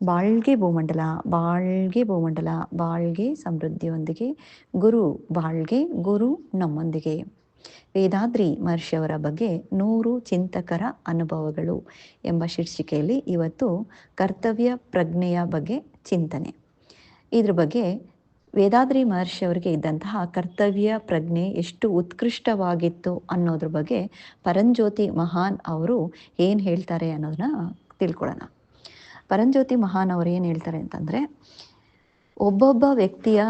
ಬಾಳ್ಗೆ ಭೂಮಂಡಲ ಬಾಳ್ಗೆ ಭೂಮಂಡಲ ಬಾಳ್ಗೆ ಸಮೃದ್ಧಿಯೊಂದಿಗೆ, ಗುರು ಬಾಳ್ಗೆ, ಗುರು ನಮ್ಮೊಂದಿಗೆ. ವೇದಾದ್ರಿ ಮಹರ್ಷಿಯವರ ಬಗ್ಗೆ ನೂರು ಚಿಂತಕರ ಅನುಭವಗಳು ಎಂಬ ಶೀರ್ಷಿಕೆಯಲ್ಲಿ ಇವತ್ತು ಕರ್ತವ್ಯ ಪ್ರಜ್ಞೆಯ ಬಗ್ಗೆ ಚಿಂತನೆ. ಇದ್ರ ಬಗ್ಗೆ ವೇದಾದ್ರಿ ಮಹರ್ಷಿಯವರಿಗೆ ಇದ್ದಂತಹ ಕರ್ತವ್ಯ ಪ್ರಜ್ಞೆ ಎಷ್ಟು ಉತ್ಕೃಷ್ಟವಾಗಿತ್ತು ಅನ್ನೋದ್ರ ಬಗ್ಗೆ ಪರಂಜ್ಯೋತಿ ಮಹಾನ್ ಅವರು ಏನು ಹೇಳ್ತಾರೆ ಅನ್ನೋದನ್ನ ತಿಳ್ಕೊಳ್ಳೋಣ. ಪರಂಜ್ಯೋತಿ ಮಹಾನ್ ಅವರು ಏನು ಹೇಳ್ತಾರೆ ಅಂತಂದರೆ, ಒಬ್ಬೊಬ್ಬ ವ್ಯಕ್ತಿಯ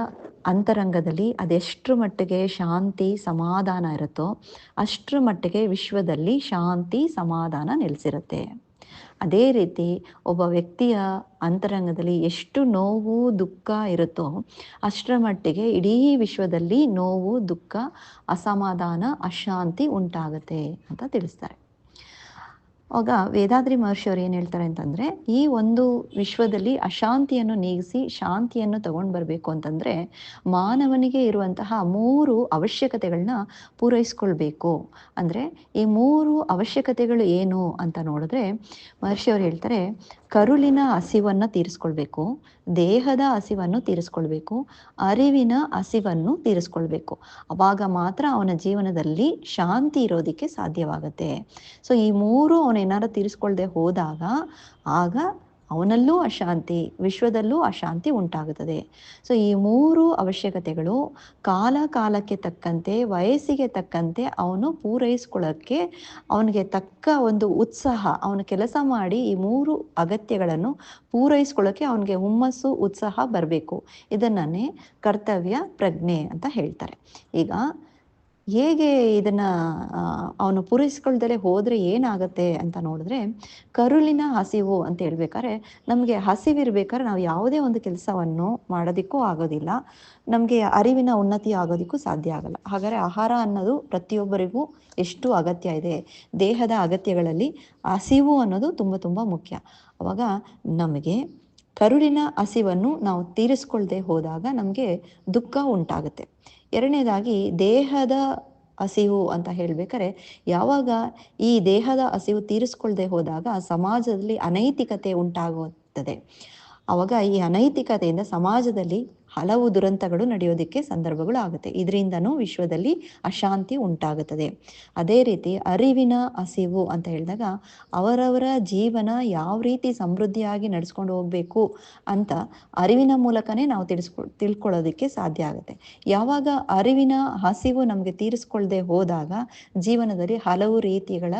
ಅಂತರಂಗದಲ್ಲಿ ಅದೆಷ್ಟರ ಮಟ್ಟಿಗೆ ಶಾಂತಿ, ಸಮಾಧಾನ ಇರುತ್ತೋ ಅಷ್ಟರ ಮಟ್ಟಿಗೆ ವಿಶ್ವದಲ್ಲಿ ಶಾಂತಿ, ಸಮಾಧಾನ ನೆಲೆಸಿರುತ್ತೆ. ಅದೇ ರೀತಿ ಒಬ್ಬ ವ್ಯಕ್ತಿಯ ಅಂತರಂಗದಲ್ಲಿ ಎಷ್ಟು ನೋವು, ದುಃಖ ಇರುತ್ತೋ ಅಷ್ಟರ ಮಟ್ಟಿಗೆ ಇಡೀ ವಿಶ್ವದಲ್ಲಿ ನೋವು, ದುಃಖ, ಅಸಮಾಧಾನ, ಅಶಾಂತಿ ಉಂಟಾಗುತ್ತೆ ಅಂತ ತಿಳಿಸ್ತಾರೆ. ಆಗ ವೇದಾದ್ರಿ ಮಹರ್ಷಿಯವ್ರು ಏನು ಹೇಳ್ತಾರೆ ಅಂತಂದರೆ, ಈ ಒಂದು ವಿಶ್ವದಲ್ಲಿ ಅಶಾಂತಿಯನ್ನು ನೀಗಿಸಿ ಶಾಂತಿಯನ್ನು ತಗೊಂಡು ಬರಬೇಕು ಅಂತಂದರೆ, ಮಾನವನಿಗೆ ಇರುವಂತಹ ಮೂರು ಅವಶ್ಯಕತೆಗಳನ್ನ ಪೂರೈಸ್ಕೊಳ್ಬೇಕು. ಅಂದರೆ ಈ ಮೂರು ಅವಶ್ಯಕತೆಗಳು ಏನು ಅಂತ ನೋಡಿದ್ರೆ, ಮಹರ್ಷಿಯವ್ರು ಹೇಳ್ತಾರೆ ಕರುಳಿನ ಹಸಿವನ್ನು ತೀರಿಸ್ಕೊಳ್ಬೇಕು, ದೇಹದ ಹಸಿವನ್ನು ತೀರಿಸ್ಕೊಳ್ಬೇಕು, ಅರಿವಿನ ಹಸಿವನ್ನು ತೀರಿಸ್ಕೊಳ್ಬೇಕು. ಅವಾಗ ಮಾತ್ರ ಅವನ ಜೀವನದಲ್ಲಿ ಶಾಂತಿ ಇರೋದಕ್ಕೆ ಸಾಧ್ಯವಾಗುತ್ತೆ. ಸೊ ಈ ಮೂರು ಅವನೇನಾರು ತೀರಿಸ್ಕೊಳ್ದೆ ಹೋದಾಗ, ಆಗ ಅವನಲ್ಲೂ ಅಶಾಂತಿ, ವಿಶ್ವದಲ್ಲೂ ಅಶಾಂತಿ ಉಂಟಾಗುತ್ತದೆ. ಸೊ ಈ ಮೂರು ಅವಶ್ಯಕತೆಗಳು ಕಾಲ ಕಾಲಕ್ಕೆ ತಕ್ಕಂತೆ, ವಯಸ್ಸಿಗೆ ತಕ್ಕಂತೆ ಅವನು ಪೂರೈಸ್ಕೊಳ್ಳೋಕ್ಕೆ ಅವನಿಗೆ ತಕ್ಕ ಒಂದು ಉತ್ಸಾಹ, ಅವನು ಕೆಲಸ ಮಾಡಿ ಈ ಮೂರು ಅಗತ್ಯಗಳನ್ನು ಪೂರೈಸ್ಕೊಳ್ಳೋಕ್ಕೆ ಅವನಿಗೆ ಹುಮ್ಮಸ್ಸು, ಉತ್ಸಾಹ ಬರಬೇಕು. ಇದನ್ನೇ ಕರ್ತವ್ಯ ಪ್ರಜ್ಞೆ ಅಂತ ಹೇಳ್ತಾರೆ. ಈಗ ಹೇಗೆ ಇದನ್ನ ಅವನು ಪೂರೈಸ್ಕೊಳ್ದಲೆ ಹೋದ್ರೆ ಏನಾಗುತ್ತೆ ಅಂತ ನೋಡಿದ್ರೆ, ಕರುಳಿನ ಹಸಿವು ಅಂತ ಹೇಳ್ಬೇಕಾದ್ರೆ, ನಮಗೆ ಹಸಿವಿರ್ಬೇಕಾದ್ರೆ ನಾವು ಯಾವುದೇ ಒಂದು ಕೆಲಸವನ್ನು ಮಾಡೋದಿಕ್ಕೂ ಆಗೋದಿಲ್ಲ. ನಮಗೆ ಅರಿವಿನ ಉನ್ನತಿ ಆಗೋದಿಕ್ಕೂ ಸಾಧ್ಯ ಆಗಲ್ಲ. ಹಾಗಾದ್ರೆ ಆಹಾರ ಅನ್ನೋದು ಪ್ರತಿಯೊಬ್ಬರಿಗೂ ಎಷ್ಟು ಅಗತ್ಯ ಇದೆ. ದೇಹದ ಅಗತ್ಯಗಳಲ್ಲಿ ಹಸಿವು ಅನ್ನೋದು ತುಂಬ ತುಂಬ ಮುಖ್ಯ. ಅವಾಗ ನಮಗೆ ಕರುಳಿನ ಹಸಿವನ್ನು ನಾವು ತೀರಿಸ್ಕೊಳ್ದೆ ಹೋದಾಗ ನಮಗೆ ದುಃಖ ಉಂಟಾಗುತ್ತೆ. ಎರಡನೇದಾಗಿ ದೇಹದ ಹಸಿವು ಅಂತ ಹೇಳ್ಬೇಕಾರೆ, ಯಾವಾಗ ಈ ದೇಹದ ಹಸಿವು ತೀರಿಸ್ಕೊಳ್ದೆ ಹೋದಾಗ ಸಮಾಜದಲ್ಲಿ ಅನೈತಿಕತೆ ಉಂಟಾಗುತ್ತದೆ. ಅವಾಗ ಈ ಅನೈತಿಕತೆಯಿಂದ ಸಮಾಜದಲ್ಲಿ ಹಲವು ದುರಂತಗಳು ನಡೆಯೋದಕ್ಕೆ ಸಂದರ್ಭಗಳು ಆಗುತ್ತೆ. ಇದರಿಂದನೂ ವಿಶ್ವದಲ್ಲಿ ಅಶಾಂತಿ ಉಂಟಾಗುತ್ತದೆ. ಅದೇ ರೀತಿ ಅರಿವಿನ ಹಸಿವು ಅಂತ ಹೇಳಿದಾಗ ಅವರವರ ಜೀವನ ಯಾವ ರೀತಿ ಸಮೃದ್ಧಿಯಾಗಿ ನಡೆಸ್ಕೊಂಡು ಹೋಗಬೇಕು ಅಂತ ಅರಿವಿನ ಮೂಲಕನೇ ನಾವು ತಿಳಿಸ್ಕೊ, ತಿಳ್ಕೊಳ್ಳೋದಕ್ಕೆ ಸಾಧ್ಯ ಆಗುತ್ತೆ. ಯಾವಾಗ ಅರಿವಿನ ಹಸಿವು ನಮಗೆ ತೀರಿಸ್ಕೊಳ್ಳದೆ ಹೋದಾಗ ಜೀವನದಲ್ಲಿ ಹಲವು ರೀತಿಗಳ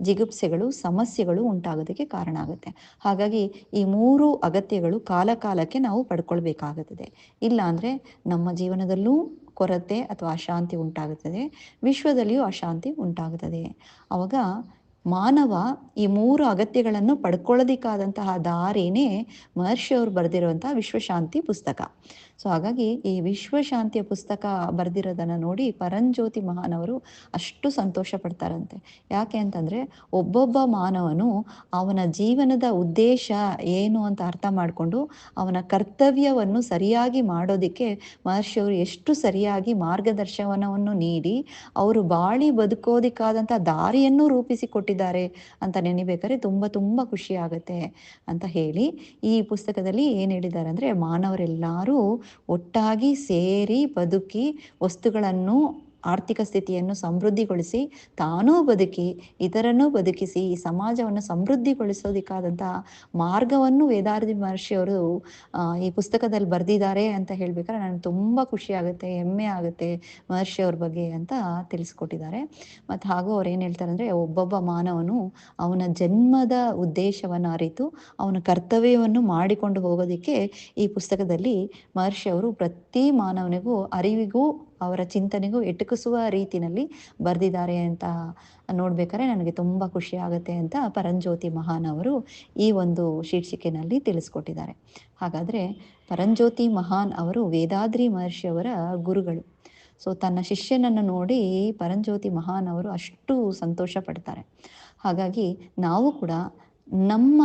ಜಿಗುಪ್ಸೆಗಳು, ಸಮಸ್ಯೆಗಳು ಉಂಟಾಗೋದಕ್ಕೆ ಕಾರಣ ಆಗುತ್ತೆ. ಹಾಗಾಗಿ ಈ ಮೂರು ಅಗತ್ಯಗಳು ಕಾಲಕಾಲಕ್ಕೆ ನಾವು ಪಡ್ಕೊಳ್ಬೇಕಾಗುತ್ತದೆ. ಇಲ್ಲ ಅಂದರೆ ನಮ್ಮ ಜೀವನದಲ್ಲೂ ಕೊರತೆ ಅಥವಾ ಅಶಾಂತಿ ಉಂಟಾಗುತ್ತದೆ ವಿಶ್ವದಲ್ಲಿಯೂ ಅಶಾಂತಿ ಉಂಟಾಗುತ್ತದೆ. ಅವಾಗ ಮಾನವ ಈ ಮೂರು ಅಗತ್ಯಗಳನ್ನು ಪಡ್ಕೊಳ್ಳೋದಿಕ್ಕಾದಂತಹ ದಾರಿನೇ ಮಹರ್ಷಿಯವರು ಬರೆದಿರುವಂತಹ ವಿಶ್ವಶಾಂತಿ ಪುಸ್ತಕ. ಸೊ ಹಾಗಾಗಿ ಈ ವಿಶ್ವಶಾಂತಿಯ ಪುಸ್ತಕ ಬರೆದಿರೋದನ್ನ ನೋಡಿ ಪರಂಜ್ಯೋತಿ ಮಹಾನವರು ಅಷ್ಟು ಸಂತೋಷ ಪಡ್ತಾರಂತೆ. ಯಾಕೆ ಅಂತಂದ್ರೆ ಒಬ್ಬೊಬ್ಬ ಮಾನವನು ಅವನ ಜೀವನದ ಉದ್ದೇಶ ಏನು ಅಂತ ಅರ್ಥ ಮಾಡಿಕೊಂಡು ಅವನ ಕರ್ತವ್ಯವನ್ನು ಸರಿಯಾಗಿ ಮಾಡೋದಿಕ್ಕೆ ಮಹರ್ಷಿಯವರು ಎಷ್ಟು ಸರಿಯಾಗಿ ಮಾರ್ಗದರ್ಶನವನ್ನು ನೀಡಿ, ಅವರು ಬಾಳಿ ಬದುಕೋದಿಕ್ಕಾದಂಥ ದಾರಿಯನ್ನು ರೂಪಿಸಿ ಕೊಟ್ಟಿದ್ದಾರೆ ಅಂತ ನೆನಿಬೇಕಾದ್ರೆ ತುಂಬಾ ತುಂಬಾ ಖುಷಿ ಆಗುತ್ತೆ ಅಂತ ಹೇಳಿ ಈ ಪುಸ್ತಕದಲ್ಲಿ ಏನು ಹೇಳಿದ್ದಾರೆ ಅಂದ್ರೆ ಮಾನವರೆಲ್ಲರೂ ಒಟ್ಟಾಗಿ ಸೇರಿ ಬದುಕಿ ವಸ್ತುಗಳನ್ನು ಆರ್ಥಿಕ ಸ್ಥಿತಿಯನ್ನು ಸಮೃದ್ಧಿಗೊಳಿಸಿ, ತಾನೂ ಬದುಕಿ, ಇತರನ್ನೂ ಬದುಕಿಸಿ, ಈ ಸಮಾಜವನ್ನು ಸಮೃದ್ಧಿಗೊಳಿಸೋದಕ್ಕಾದಂತಹ ಮಾರ್ಗವನ್ನು ವೇದಾರ್ಥಿ ಮಹರ್ಷಿಯವರು ಈ ಪುಸ್ತಕದಲ್ಲಿ ಬರೆದಿದ್ದಾರೆ ಅಂತ ಹೇಳ್ಬೇಕಾದ್ರೆ ನನಗೆ ತುಂಬ ಖುಷಿ ಆಗುತ್ತೆ, ಹೆಮ್ಮೆ ಆಗುತ್ತೆ ಮಹರ್ಷಿಯವ್ರ ಬಗ್ಗೆ ಅಂತ ತಿಳಿಸ್ಕೊಟ್ಟಿದ್ದಾರೆ. ಮತ್ತು ಹಾಗೂ ಅವ್ರು ಏನು ಹೇಳ್ತಾರೆ ಅಂದರೆ, ಒಬ್ಬೊಬ್ಬ ಮಾನವನು ಅವನ ಜನ್ಮದ ಉದ್ದೇಶವನ್ನು ಅರಿತು, ಅವನ ಕರ್ತವ್ಯವನ್ನು ಮಾಡಿಕೊಂಡು ಹೋಗೋದಕ್ಕೆ ಈ ಪುಸ್ತಕದಲ್ಲಿ ಮಹರ್ಷಿಯವರು ಪ್ರತಿ ಮಾನವನಿಗೂ ಅರಿವಿಗೂ ಅವರ ಚಿಂತನೆಗೂ ಎಟುಕಿಸುವ ರೀತಿನಲ್ಲಿ ಬರೆದಿದ್ದಾರೆ ಅಂತ ನೋಡ್ಬೇಕಾದ್ರೆ ನನಗೆ ತುಂಬ ಖುಷಿ ಆಗುತ್ತೆ ಅಂತ ಪರಂಜ್ಯೋತಿ ಮಹಾನ್ ಅವರು ಈ ಒಂದು ಶೀರ್ಷಿಕೆನಲ್ಲಿ ತಿಳಿಸ್ಕೊಟ್ಟಿದ್ದಾರೆ. ಹಾಗಾದರೆ ಪರಂಜ್ಯೋತಿ ಮಹಾನ್ ಅವರು ವೇದಾದ್ರಿ ಮಹರ್ಷಿಯವರ ಗುರುಗಳು. ಸೊ ತನ್ನ ಶಿಷ್ಯನನ್ನು ನೋಡಿ ಪರಂಜ್ಯೋತಿ ಮಹಾನ್ ಅವರು ಅಷ್ಟು ಸಂತೋಷ ಪಡ್ತಾರೆ. ಹಾಗಾಗಿ ನಾವು ಕೂಡ ನಮ್ಮ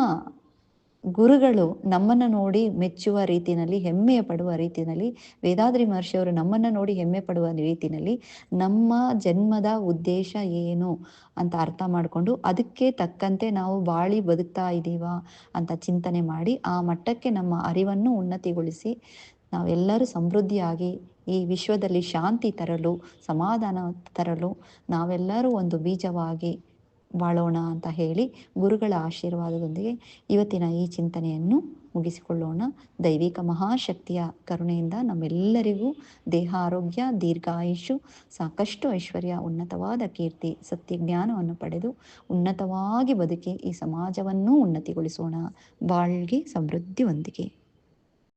ಗುರುಗಳು ನಮ್ಮನ್ನು ನೋಡಿ ಮೆಚ್ಚುವ ರೀತಿಯಲ್ಲಿ, ಹೆಮ್ಮೆಯ ಪಡುವ ರೀತಿಯಲ್ಲಿ, ವೇದಾದ್ರಿ ಮಹರ್ಷಿಯವರು ನಮ್ಮನ್ನು ನೋಡಿ ಹೆಮ್ಮೆ ಪಡುವ ರೀತಿಯಲ್ಲಿ ನಮ್ಮ ಜನ್ಮದ ಉದ್ದೇಶ ಏನು ಅಂತ ಅರ್ಥ ಮಾಡಿಕೊಂಡು ಅದಕ್ಕೆ ತಕ್ಕಂತೆ ನಾವು ಬಾಳಿ ಬದುಕ್ತಾ ಇದ್ದೀವಾ ಅಂತ ಚಿಂತನೆ ಮಾಡಿ ಆ ಮಟ್ಟಕ್ಕೆ ನಮ್ಮ ಅರಿವನ್ನು ಉನ್ನತಿಗೊಳಿಸಿ ನಾವೆಲ್ಲರೂ ಸಮೃದ್ಧಿಯಾಗಿ ಈ ವಿಶ್ವದಲ್ಲಿ ಶಾಂತಿ ತರಲು, ಸಮಾಧಾನ ತರಲು ನಾವೆಲ್ಲರೂ ಒಂದು ಬೀಜವಾಗಿ ಬಾಳೋಣ ಅಂತ ಹೇಳಿ ಗುರುಗಳ ಆಶೀರ್ವಾದದೊಂದಿಗೆ ಇವತ್ತಿನ ಈ ಚಿಂತನೆಯನ್ನು ಮುಗಿಸಿಕೊಳ್ಳೋಣ. ದೈವಿಕ ಮಹಾಶಕ್ತಿಯ ಕರುಣೆಯಿಂದ ನಮ್ಮೆಲ್ಲರಿಗೂ ದೇಹ ಆರೋಗ್ಯ ದೀರ್ಘಾಯುಷು, ಸಾಕಷ್ಟು ಐಶ್ವರ್ಯ, ಉನ್ನತವಾದ ಕೀರ್ತಿ ಸತ್ಯ ಜ್ಞಾನವನ್ನು ಪಡೆದು ಉನ್ನತವಾಗಿ ಬದುಕಿ ಈ ಸಮಾಜವನ್ನೂ ಉನ್ನತಿಗೊಳಿಸೋಣ. ಬಾಳ್ಗೆ ಸಮೃದ್ಧಿ ಸಮೃದ್ಧಿಯೊಂದಿಗೆ.